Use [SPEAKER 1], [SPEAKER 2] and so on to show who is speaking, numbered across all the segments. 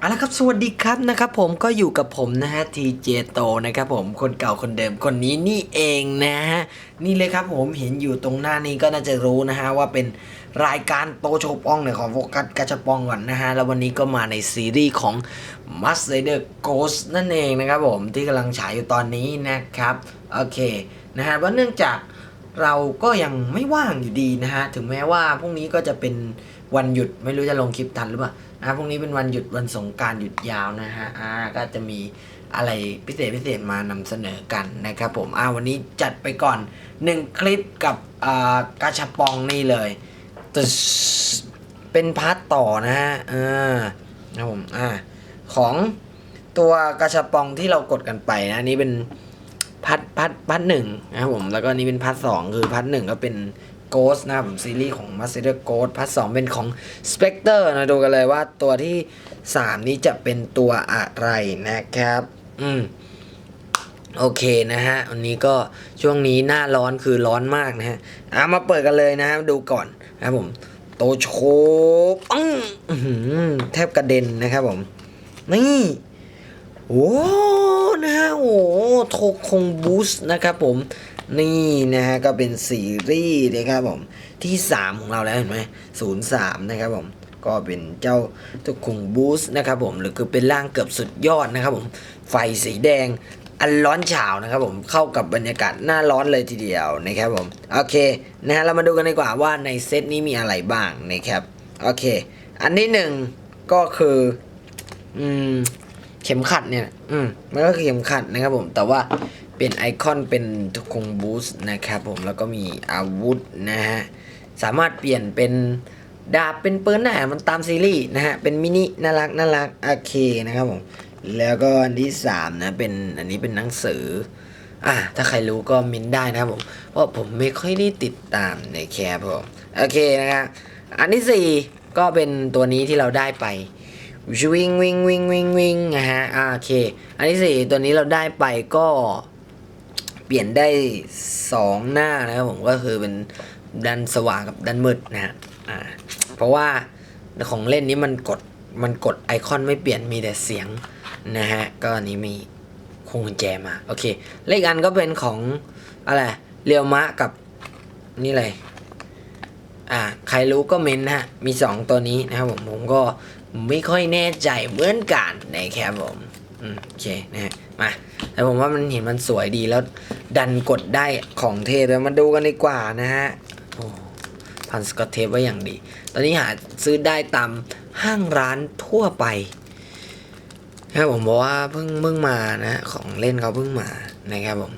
[SPEAKER 1] เอาละครับสวัสดีครับนะครับผมก็อยู่กับผมนะฮะทีเจโตนะครับผมคนเก่าคนเดิมคนนี้นี่เองนะฮะนี่เลยครับผมเห็นอยู่ตรงหน้านี้ก็น่าจะรู้นะฮะว่าเป็นรายการโตโชว์ปองเนี่ยของโฟกัสกาชปองก่อนนะฮะแล้ววันนี้ก็มาในซีรีส์ของ m u s t Rider Ghost นั่นเองนะครับผมที่กำลังฉายอยู่ตอนนี้นะครับโอเคนะฮะว่าะเนื่องจากเราก็ยังไม่ว่างอยู่ดีนะฮะถึงแม้ว่าพรุ่งนี้ก็จะเป็นวันหยุดไม่รู้จะลงคลิปทันหรือเปล่า นะพรุ่งนี้เป็นวันหยุดวันสงการหยุดยาวนะฮะอ่าก็จะมีอะไรพิเศษพิเศษมานำเสนอกันนะครับผมอ่าวันนี้จัดไปก่อนหนึ่งคลิปกับอ่ากาชาปองนี่เลยเป็นพาร์ทต่อนะฮะอ่านะครับผมอ่าของตัวกาชาปองที่เรากดกันไปนะนนี้เป็นพัทพัทพัทหนึ่งนะครับผมแล้วก็นี่เป็นพัทสองคือพัทหนึ่งก็เป็น Ghost นะครับผมซีรีส์ของ Master Ghost พัทสองเป็นของ Spectre นะดูกันเลยว่าตัวที่ 3 นี้จะเป็นตัวอะไรนะครับ อืมโอเคนะฮะวันนี้ก็ช่วงนี้หน้าร้อนคือร้อนมากนะฮะเอามาเปิดกันเลยนะครับดูก่อนนะครับผม โตโชว์ปังอื้อแทบกระเด็นนะครับผม นี่โอ้นะฮะโอ้โทคงบูสนะครับผม นี่นะฮะก็เป็นซีรีส์นะครับผมที่ 3 ของเราแล้วเห็นไหมศูนย์สามนะครับผมก็เป็นเจ้าโทคงบูสนะครับผมหรือคือเป็นร่างเกือบสุดยอดนะครับผมไฟสีแดงอันร้อนฉาวนะครับผมเข้ากับบรรยากาศหน้าร้อนเลยทีเดียวนะครับผมโอเคนะฮะเรามาดูกันดีกว่าว่าในเซตนี้มีอะไรบ้างนะครับโอเค อันที่หนึ่งก็คืออืมเข็มขัดเนี่ย อืมมันก็คือเข็มขัดนะครับผมแต่ว่า เป็นไอคอนเป็นทุกคงบูสต์นะครับผมแล้วก็มีอาวุธนะฮะสามารถเปลี่ยนเป็นดาบเป็นปืนได้มันตามซีรีส์นะฮะเป็นมินิน่ารักน่ารักโอเคนะครับผมแล้วก็อันที่สามนะเป็นอันนี้เป็นหนังสืออะถ้าใครรู้ก็มินได้นะครับผมเพราะผมไม่ค่อยได้ติดตามในแคร์ผมโอเคนะครับอันที่สี่ก็เป็นตัวนี้ที่เราได้ไปวิ่งวิ่งวิ่งวิ่งวิ่งนะฮะโอเค อันที่สี่ตัวนี้เราได้ไปก็ เปลี่ยนได้สองหน้านะครับผมก็คือเป็นด้านสว่างกับด้านมืดนะฮะอ่าเพราะว่าของเล่นนี้มันกดมันกดไอคอนไม่เปลี่ยนมีแต่เสียงนะฮะก็อันนี้มีคงกุญแจมาโอเคเลขอันก็เป็นของอะไรเรียวมะกับนี่เลยอ่าใครรู้ก็เมนนะฮะมีสองตัวนี้นะครับผมผมก็ไม่ค่อยแน่ใจเหมือนกันนะครับผมอืมโอเคนะฮะ มาแต่ผมว่ามันเห็นมันสวยดีแล้วดันกดได้ของเทปแล้วมาดูกันดีกว่านะฮะพันสกอตเทปไว้อย่างดี ตอนนี้หาซื้อได้ตามห้างร้านทั่วไปนะครับผมบอกว่าเพิ่งเพิ่งมานะของเล่นเขาเพิ่งมานะครับผม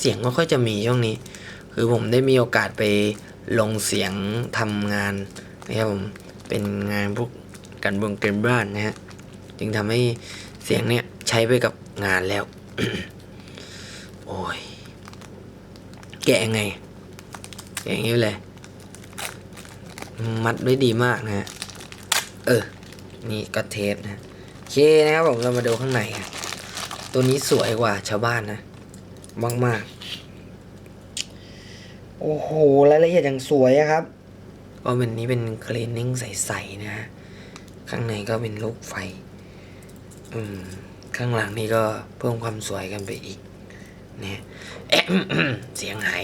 [SPEAKER 1] เสียงไม่ค่อยจะมีช่วงนี้ คือผมได้มีโอกาสไปลงเสียงทำงานนะครับผมเป็นงานพวกการเบืองเกมบ้านนะฮะจึงทำให้ เสียงเนี้ยใช้ไปกับงานแล้ว โอ้ย แกะยังไง แกะอย่างนี้เลย มัดไว้ดีมากนะฮะเออ นี่ก็เทปนะโอเคนะครับผมเรามาดูข้างในกันตัวนี้สวยกว่าชาวบ้านนะ มากๆ โอ้โห รายละเอียดอย่างสวยอะครับ ก็เป็นนี้เป็นคลีนนิ่งใส ๆ นะฮะข้างในก็เป็นลูกไฟ ข้างหลังนี่ก็เพิ่มความสวยกันไปอีกเนะเอ๊ะเสียงหาย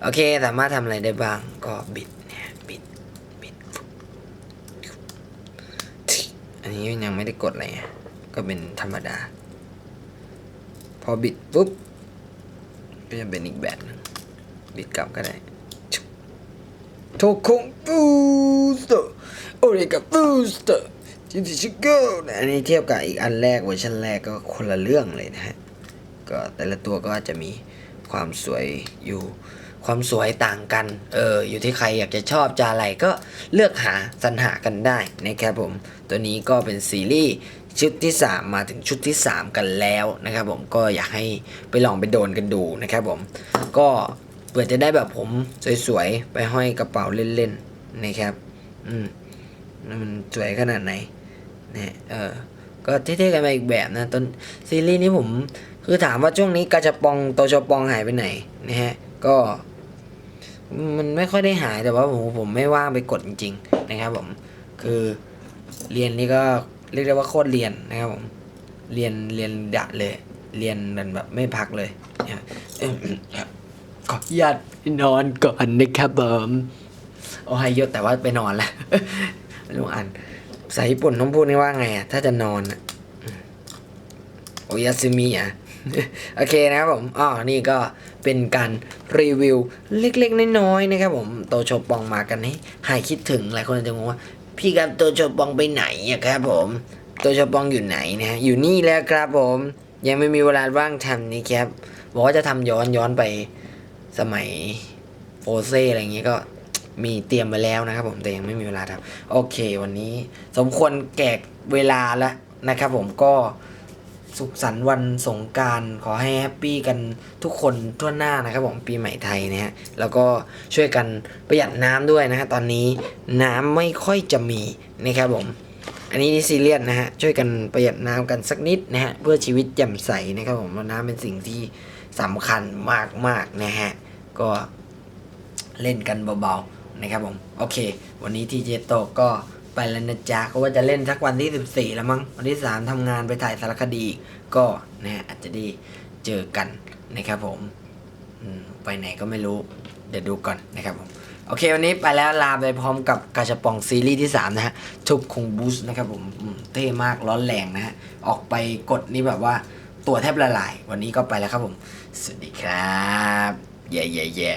[SPEAKER 1] โอเค สามารถทำอะไรได้บ้างก็บิดเนี่ยบิดบิดอันนี้ยังไม่ได้กดอะไรก็เป็นธรรมดา พอบิดปุ๊บ ก็จะเป็นอีกแบบนึงบิดกลับก็ได้โทคงบูสเตอร์โอเรกาบูสเตอร์ จินติชิโก้อันนี้เทียบกับอีกอันแรกเวอร์ชันแรกก็คนละเรื่องเลยนะฮะก็แต่ละตัวก็จะมีความสวยอยู่ความสวยต่างกัน เออ อยู่ที่ใครอยากจะชอบจะอะไรก็เลือกหาสรรหากันได้นะครับผม ตัวนี้ก็เป็นซีรีส์ชุดที่ 3 มาถึงชุดที่ 3 กันแล้วนะครับผม ก็อยากให้ไปลองไปโดนกันดูนะครับผม ก็เผื่อจะได้แบบผมสวยๆ ไปห้อยกระเป๋าเล่นๆ นะครับ อืม มันสวยขนาดไหน นี่ยเออก็เท่ๆกันไปอีกแบบนะต้นซีรีส์นี้ผมคือถามว่าช่วงนี้กาจะปองโตชปองหายไปไหนนะฮะก็มันไม่ค่อยได้หายแต่ว่าผมผมไม่ว่างไปกดจริง ๆ นะครับผมคือเรียนนี่ก็เรียกได้ว่าโคตรเรียนนะครับผมเรียนเรียนดะเลย เรียนกันแบบไม่พักเลยเนี่ยเอิ่มขออนุญาตนอนก่อนนะครับผมโอ้ไฮโยแต่ว่าไปนอนแล้วไม่รู้อ่าน ภาษาญี่ปุ่นต้องพูดนี่ว่าไงอะ ถ้าจะนอนอะโอยาซึมิอะ โอเคนะครับผมอ๋อนี่ก็เป็นการรีวิวเล็กๆ น้อยๆนะครับผมโตโชปองมากันให้หายคิดถึงหลายคนจะงงว่า พี่ครับโตโชปองไปไหนอะครับผมโตโชปองอยู่ไหนนะฮะอยู่นี่แล้วครับผม ยังไม่มีเวลาว่างทำนี่ครับบอกว่าจะทำย้อนย้อนไปสมัยโอเซ่อะไรอย่างเงี้ยก็ มีเตรียมไปแล้วนะครับผมแต่ยังไม่มีเวลาทำโอเค วันนี้สมควรแก่เวลาแล้วนะครับผมก็สุขสันต์วันสงการขอให้แฮปปี้กันทุกคนทั่วหน้านะครับผมปีใหม่ไทยนะฮะแล้วก็ช่วยกันประหยัดน้ำด้วยนะฮะตอนนี้น้ำไม่ค่อยจะมีนะครับผม อันนี้นี่ซีเรียสนะฮะช่วยกันประหยัดน้ำกันสักนิดนะฮะเพื่อชีวิตแจ่มใสนะครับผมเพราะน้ำเป็นสิ่งที่สำคัญมากๆนะฮะก็เล่นกันเบาๆ นะครับผม โอเค วันนี้ทีเจโตก็ไปแล้วนะจ๊ะก็ว่าจะเล่นสักวันที่ 14 แล้วมั้ง วันที่ 3ทำงานไปถ่ายสารคดีอีกก็นะฮะอาจจะได้เจอกันนะครับผมไปไหนก็ไม่รู้ เดี๋ยวดูก่อนนะครับผม โอเค วันนี้ไปแล้วลาไปพร้อมกับกาชปองซีรีส์ที่ 3 นะฮะทุบคงบูสนะครับผมอืมเท่มากร้อนแรงนะฮะ ออกไปกดนี่แบบว่าตัวแทบละลาย วันนี้ก็ไปแล้วครับผม สวัสดีครับ เย่เย่เย่